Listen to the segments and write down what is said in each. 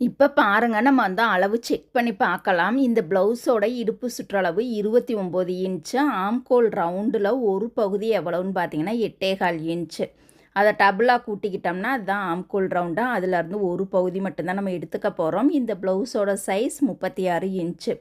இப்போ பாருங்க நம்ம வந்து அளவு செக் பண்ணி பார்க்கலாம். இந்த ப்ளவுஸோட இடுப்பு சுற்றளவு இருபத்தி ஒம்பது இன்ச்சு ஆம்கோல் ரவுண்டில் ஒரு பகுதி எவ்வளோன்னு பார்த்தீங்கன்னா எட்டேகால் இன்ச்சு அதை டபுளாக கூட்டிக்கிட்டோம்னா அதுதான் ஆம்கோல் ரவுண்டாக அதுலேருந்து ஒரு பகுதி மட்டும்தான் நம்ம எடுத்துக்க போகிறோம் இந்த ப்ளவுஸோட சைஸ் முப்பத்தி ஆறு இன்ச்சு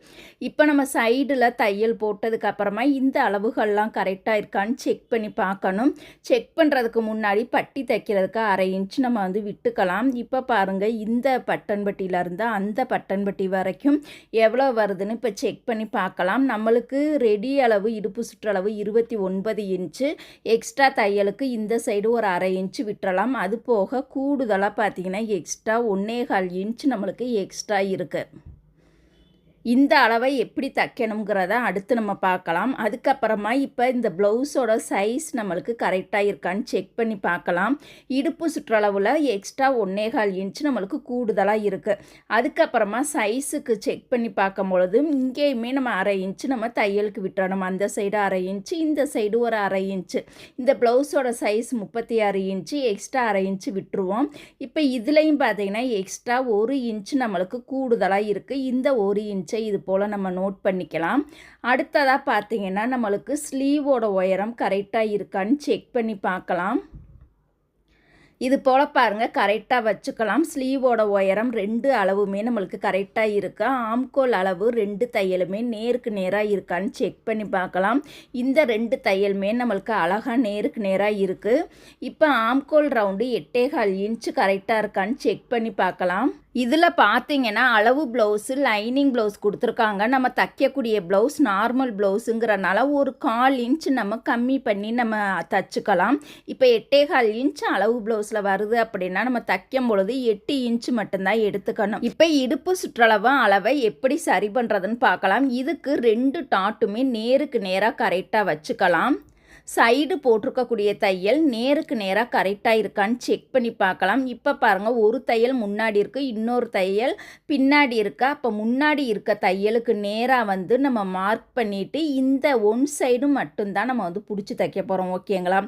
இப்போ நம்ம சைடில் தையல் போட்டதுக்கப்புறமா இந்த அளவுகள்லாம் கரெக்டாக இருக்கான்னு செக் பண்ணி பார்க்கணும். செக் பண்ணுறதுக்கு முன்னாடி பட்டி தைக்கிறதுக்கு அரை இன்ச் நம்ம வந்து விட்டுக்கலாம். இப்போ பாருங்கள் இந்த பட்டன்பட்டியிலேருந்து அந்த பட்டன்பட்டி வரைக்கும் எவ்வளோ வருதுன்னு இப்போ செக் பண்ணி பார்க்கலாம். நம்மளுக்கு ரெடி அளவு இடுப்பு சுற்றளவு இருபத்தி ஒன்பது இன்ச்சு எக்ஸ்ட்ரா தையலுக்கு இந்த சைடு ஒரு அரை இன்ச்சு விட்டுறலாம். அது போக கூடுதலாக பார்த்தீங்கன்னா எக்ஸ்ட்ரா ஒன்றே கால் இன்ச் நம்மளுக்கு எக்ஸ்ட்ரா இருக்குது இந்த அளவை எப்படி தைக்கணுங்கிறத அடுத்து நம்ம பார்க்கலாம். அதுக்கப்புறமா இப்போ இந்த ப்ளவுஸோட சைஸ் நம்மளுக்கு கரெக்டாக இருக்கான்னு செக் பண்ணி பார்க்கலாம். இடுப்பு சுற்றளவில் எக்ஸ்ட்ரா ஒன்னேகால் இன்ச் நம்மளுக்கு கூடுதலாக இருக்குது அதுக்கப்புறமா சைஸுக்கு செக் பண்ணி பார்க்கும் பொழுது இங்கேயுமே நம்ம அரை இன்ச்சு நம்ம தையலுக்கு விட்டுறணும். அந்த சைடு அரை இன்ச்சு இந்த சைடு ஒரு அரை இன்ச்சு இந்த ப்ளவுஸோட சைஸ் முப்பத்தி ஆறு இன்ச்சு எக்ஸ்ட்ரா அரை இன்ச்சு விட்டுருவோம். இப்போ இதுலேயும் பார்த்தீங்கன்னா எக்ஸ்ட்ரா ஒரு இன்ச்சு நம்மளுக்கு கூடுதலாக இருக்குது இந்த ஒரு இன்ச்சை இது போல் நம்ம நோட் பண்ணிக்கலாம். அடுத்ததாக பார்த்தீங்கன்னா நம்மளுக்கு ஸ்லீவோட உயரம் கரெக்டாக இருக்கான்னு செக் பண்ணி பார்க்கலாம். இது போல் பாருங்கள் கரெக்டாக வச்சுக்கலாம். ஸ்லீவோட உயரம் ரெண்டு அளவுமே நம்மளுக்கு கரெக்டாக இருக்கா. ஆம்கோல் அளவு ரெண்டு தையலுமே நேருக்கு நேராக இருக்கான்னு செக் பண்ணி பார்க்கலாம். இந்த ரெண்டு தையலுமே நம்மளுக்கு அழகாக நேருக்கு நேராக இருக்குது இப்போ ஆம்கோல் ரவுண்டு எட்டேகால் இன்ச்சு கரெக்டாக இருக்கான்னு செக் பண்ணி பார்க்கலாம். இதில் பார்த்தீங்கன்னா அளவு ப்ளவுஸு லைனிங் ப்ளவுஸ் கொடுத்துருக்காங்க. நம்ம தைக்கக்கூடிய ப்ளவுஸ் நார்மல் ப்ளவுஸுங்கிறனால ஒரு கால் இன்ச் நம்ம கம்மி பண்ணி நம்ம தச்சுக்கலாம். இப்போ எட்டே கால் இன்ச் அளவு ப்ளவுஸில் வருது அப்படின்னா நம்ம தைக்கும் பொழுது எட்டு இன்ச் மட்டும்தான் எடுத்துக்கணும். இப்போ இடுப்பு சுற்றளவு அளவை எப்படி சரி பண்ணுறதுன்னு பார்க்கலாம். இதுக்கு ரெண்டு டாட்டுமே நேருக்கு நேராக கரெக்டாக வச்சுக்கலாம். சைடு போட்டிருக்கக்கூடிய தையல் நேருக்கு நேராக கரெக்டாக இருக்கான்னு செக் பண்ணி பார்க்கலாம். இப்போ பாருங்கள் ஒரு தையல் முன்னாடி இருக்குது இன்னொரு தையல் பின்னாடி இருக்கா. அப்போ முன்னாடி இருக்க தையலுக்கு நேராக வந்து நம்ம மார்க் பண்ணிவிட்டு இந்த ஒன் சைடு மட்டும்தான் நம்ம வந்து பிடிச்சி தைக்க போகிறோம் ஓகேங்களா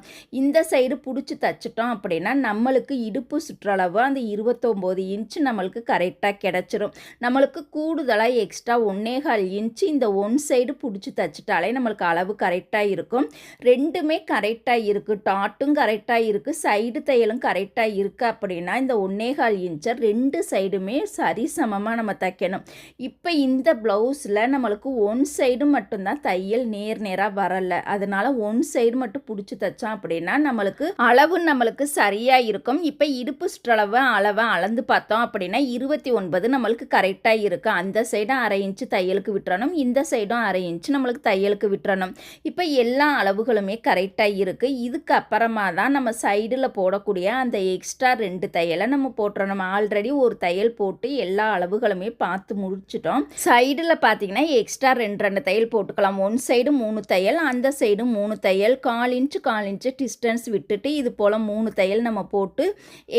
இந்த சைடு பிடிச்சி தைச்சிட்டோம் அப்படின்னா நம்மளுக்கு இடுப்பு சுற்றளவு அந்த இருபத்தொம்போது இன்ச்சு நம்மளுக்கு கரெக்டாக கிடச்சிரும். நம்மளுக்கு கூடுதலாக எக்ஸ்ட்ரா ஒன்னேகால் இன்ச்சு இந்த ஒன் சைடு பிடிச்சி தைச்சிட்டாலே நம்மளுக்கு அளவு கரெக்டாக இருக்கும். ரெண்டு ரெண்டுமே கரெக்டாக இருக்குது டாட்டும் கரெக்டாக இருக்குது சைடு தையலும் கரெக்டாக இருக்குது அப்படின்னா இந்த ஒன்னேகால் இன்ச்சர் ரெண்டு சைடுமே சரி சமமாக நம்ம தைக்கணும். இப்போ இந்த ப்ளவுஸில் நம்மளுக்கு ஒன் சைடு மட்டும்தான் தையல் நேர் நேராக வரலை. அதனால் ஒன் சைடு மட்டும் பிடிச்சி தைச்சோம் அப்படின்னா நம்மளுக்கு அளவு நம்மளுக்கு சரியாக இருக்கும். இப்போ இடுப்பு சுற்றளவை அளவை அளந்து பார்த்தோம் அப்படின்னா இருபத்தி ஒன்பது நம்மளுக்கு கரெக்டாக இருக்குது அந்த சைடும் அரை இன்ச்சு தையலுக்கு விட்டுறணும். இந்த சைடும் அரை இன்ச்சு நம்மளுக்கு தையலுக்கு விட்டுறணும். இப்போ எல்லா அளவுகளுமே கரெக்டாக இருக்குது இதுக்கு அப்புறமா தான் நம்ம சைடில் போடக்கூடிய அந்த எக்ஸ்ட்ரா ரெண்டு தையலை நம்ம போட்டுறோம் நம்ம ஆல்ரெடி ஒரு தையல் போட்டு எல்லா அளவுகளுமே பார்த்து முடிச்சிட்டோம். சைடில் பார்த்தீங்கன்னா எக்ஸ்ட்ரா ரெண்டு ரெண்டு தையல் போட்டுக்கலாம். ஒன் சைடு மூணு தையல் அந்த சைடு மூணு தையல். கால் இன்ச்சு கால் இன்ச்சு டிஸ்டன்ஸ் விட்டுட்டு இது போல் மூணு தையல் நம்ம போட்டு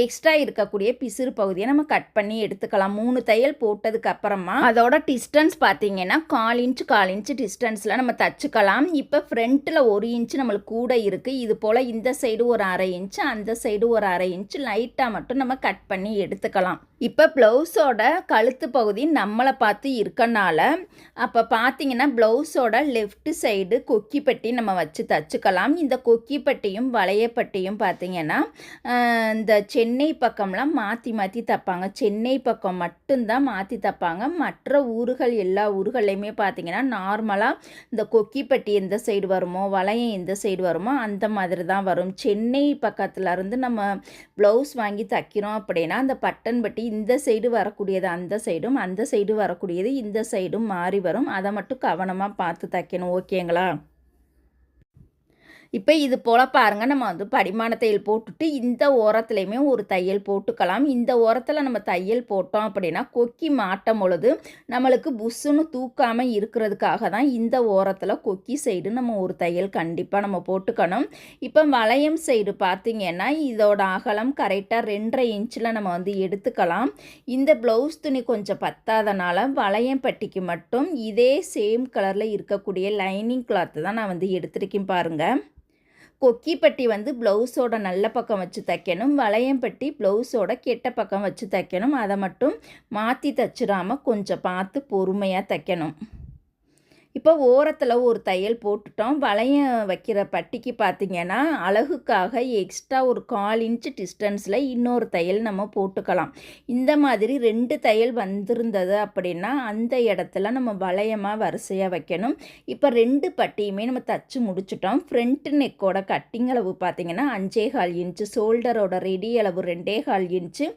எக்ஸ்ட்ரா இருக்கக்கூடிய பிசிறு பகுதியை நம்ம கட் பண்ணி எடுத்துக்கலாம். மூணு தையல் போட்டதுக்கு அப்புறமா அதோட டிஸ்டன்ஸ் பார்த்தீங்கன்னா கால் இன்ச்சு கால் இன்ச்சு டிஸ்டன்ஸில் நம்ம தச்சுக்கலாம். இப்போ ஃப்ரண்ட்டில் ஒரு இன்ச்சு நம்ம நம்மளுக்கு கூட இருக்குது இது போல் இந்த சைடு ஒரு அரை இன்ச்சு அந்த சைடு ஒரு அரை இன்ச்சு லைட்டாக மட்டும் நம்ம கட் பண்ணி எடுத்துக்கலாம். இப்போ ப்ளவுஸோட கழுத்து பகுதி நம்மளை பார்த்து இருக்கனால அப்போ பார்த்தீங்கன்னா ப்ளவுஸோட லெஃப்ட் சைடு கொக்கிப்பட்டி நம்ம வச்சு தச்சுக்கலாம். இந்த கொக்கிப்பட்டியும் வளையப்பட்டியும் பார்த்தீங்கன்னா இந்த சென்னை பக்கம்லாம் மாற்றி மாற்றி தைப்பாங்க. சென்னை பக்கம் மட்டும்தான் மாற்றி தைப்பாங்க. மற்ற ஊர்கள் எல்லா ஊர்களையுமே பார்த்தீங்கன்னா நார்மலாக இந்த கொக்கிப்பட்டி எந்த சைடு வருமோ வளையம் எந்த சைடு வருமோ? அந்த மாதிரி தான் வரும். சென்னை பக்கத்தில் இருந்து நம்ம ப்ளவுஸ் வாங்கி தைக்கிறோம் அப்படின்னா அந்த பட்டன் பட்டி இந்த சைடு வரக்கூடியது அந்த சைடும் அந்த சைடு வரக்கூடியது இந்த சைடும் மாறி வரும். அதை மட்டும் கவனமாக பார்த்து தைக்கணும். ஓகேங்களா? இப்போ இது போல் பாருங்கள் நம்ம வந்து படிமான தையல் போட்டுட்டு இந்த ஓரத்துலையுமே ஒரு தையல் போட்டுக்கலாம். இந்த ஓரத்தில் நம்ம தையல் போட்டோம் அப்படின்னா கொக்கி மாட்டும் பொழுது நம்மளுக்கு புஷ்ஷுன்னு தூக்காமல் இருக்கிறதுக்காக தான் இந்த ஓரத்தில் கொக்கி சைடு நம்ம ஒரு தையல் கண்டிப்பாக நம்ம போட்டுக்கணும். இப்போ வளையம் சைடு பார்த்திங்கன்னா இதோட அகலம் கரெக்டாக ரெண்டரை இன்ச்சில் நம்ம வந்து எடுத்துக்கலாம். இந்த ப்ளவுஸ் துணி கொஞ்சம் பத்தாதனால வளையம் பட்டிக்கு மட்டும் இதே சேம் கலரில் இருக்கக்கூடிய லைனிங் கிளாத்து தான் நான் வந்து எடுத்துருக்கேன் பாருங்கள் கொக்கி பட்டி வந்து ப்ளவுஸோட நல்ல பக்கம் வச்சு தைக்கணும். வளையம் பட்டி ப்ளவுஸோட கெட்ட பக்கம் வச்சு தைக்கணும். அதை மட்டும் மாற்றி தைச்சிடாமல் கொஞ்சம் பார்த்து பொறுமையாக தைக்கணும். இப்போ ஓரத்தில் ஒரு தையல் போட்டுட்டோம். வளையம் வைக்கிற பட்டிக்கு பார்த்திங்கன்னா அழகுக்காக எக்ஸ்ட்ரா ஒரு கால் இன்ச் டிஸ்டன்ஸில் இன்னொரு தையல் நம்ம போட்டுக்கலாம். இந்த மாதிரி ரெண்டு தையல் வந்திருந்தது அப்படின்னா அந்த இடத்துல நம்ம வளையமாக வரிசையாக வைக்கணும். இப்போ ரெண்டு பட்டியுமே நம்ம தச்சு முடிச்சிட்டோம். ஃப்ரண்ட் நெக்கோட கட்டிங் அளவு பார்த்திங்கன்னா அஞ்சே கால் இன்ச்சு ஷோல்டரோட ரெடி அளவு ரெண்டே கால் இன்ச்சு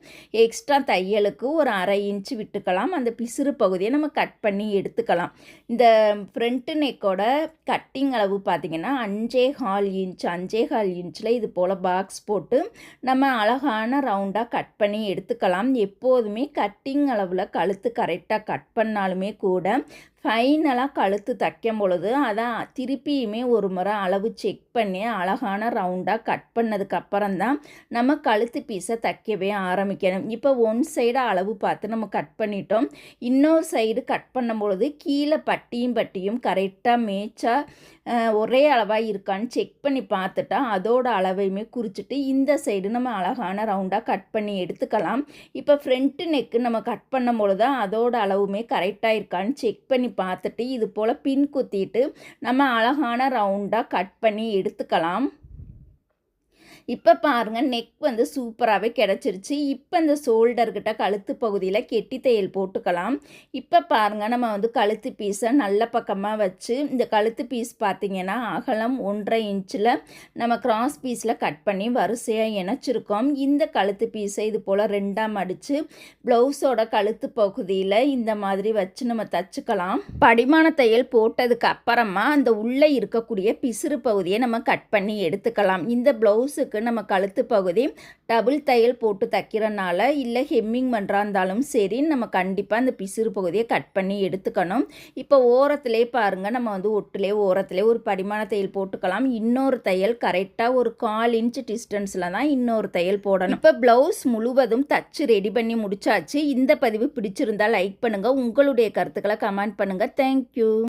எக்ஸ்ட்ரா தையலுக்கு ஒரு அரை இன்ச்சு விட்டுக்கலாம். அந்த பிசுறு பகுதியை நம்ம கட் பண்ணி எடுத்துக்கலாம். இந்த ஃப்ரண்ட்டு நெக்கோட கட்டிங் அளவு பார்த்திங்கன்னா அஞ்சே கால் இன்ச் அஞ்சே கால் இன்ச்சில் இது போல் பாக்ஸ் போட்டு நம்ம அழகான ரவுண்டாக கட் பண்ணி எடுத்துக்கலாம். எப்போதுமே கட்டிங் அளவில் கழுத்து கரெக்டாக கட் பண்ணாலுமே கூட ஃபைனலாக கழுத்து தைக்கும் பொழுது அதான் திருப்பியுமே ஒரு முறை அளவு செக் பண்ணி அழகான ரவுண்டாக கட் பண்ணதுக்கப்புறம் தான் நம்ம கழுத்து பீஸை தைக்கவே ஆரம்பிக்கணும். இப்போ ஒன் சைடு அளவு பார்த்து நம்ம கட் பண்ணிட்டோம். இன்னொரு சைடு கட் பண்ணும் பொழுது கீழே பட்டியும் பட்டியும் கரெக்டாக மேய்ச்சாக ஒரே அளவாக இருக்கான்னு செக் பண்ணி பார்த்துட்டா அதோட அளவையுமே குறிச்சிட்டு இந்த சைடு நம்ம அழகான ரவுண்டாக கட் பண்ணி எடுத்துக்கலாம். இப்போ ஃப்ரண்ட்டு நெக்கு நம்ம கட் பண்ணும் பொழுது அதோட அளவுமே கரெக்டாக இருக்கான்னு செக் பண்ணி பார்த்துட்டு இது போல் பின் குத்திட்டு நம்ம அழகான ரவுண்டாக கட் பண்ணி எடுத்துக்கலாம். இப்போ பாருங்கள் நெக் வந்து சூப்பராகவே கிடச்சிருச்சு. இப்போ இந்த ஷோல்டர்கிட்ட கழுத்து பகுதியில் கெட்டி தையல் போட்டுக்கலாம். இப்போ பாருங்கள் நம்ம வந்து கழுத்து பீஸை நல்ல பக்கமாக வச்சு இந்த கழுத்து பீஸ் பார்த்திங்கன்னா அகலம் ஒன்றரை இன்ச்சில் நம்ம கிராஸ் பீஸில் கட் பண்ணி வரிசையாக இணைச்சிருக்கோம். இந்த கழுத்து பீஸை இது போல் ரெண்டாம் அடித்து ப்ளவுஸோட கழுத்து பகுதியில் இந்த மாதிரி வச்சு நம்ம தச்சுக்கலாம். படிமான தையல் போட்டதுக்கு அப்புறமா அந்த உள்ளே இருக்கக்கூடிய பிசுறு பகுதியை நம்ம கட் பண்ணி எடுத்துக்கலாம். இந்த ப்ளவுஸுக்கு இருக்குது நம்ம கழுத்து பகுதி டபுள் தையல் போட்டு தைக்கிறனால இல்லை ஹெம்மிங் பண்ணுறா இருந்தாலும் சரி நம்ம கண்டிப்பாக அந்த பிசுறு பகுதியை கட் பண்ணி எடுத்துக்கணும். இப்போ ஓரத்திலே பாருங்கள் நம்ம வந்து ஒட்டுலேயே ஓரத்திலே ஒரு படிமான தையல் போட்டுக்கலாம். இன்னொரு தையல் கரெக்டாக ஒரு கால் இன்ச் டிஸ்டன்ஸில் தான் இன்னொரு தையல் போடணும். இப்போ ப்ளவுஸ் முழுவதும் தச்சு ரெடி பண்ணி முடிச்சாச்சு. இந்த பதிவு பிடிச்சிருந்தால் லைக் பண்ணுங்கள் உங்களுடைய கருத்துக்களை கமெண்ட் பண்ணுங்கள் தேங்க்யூ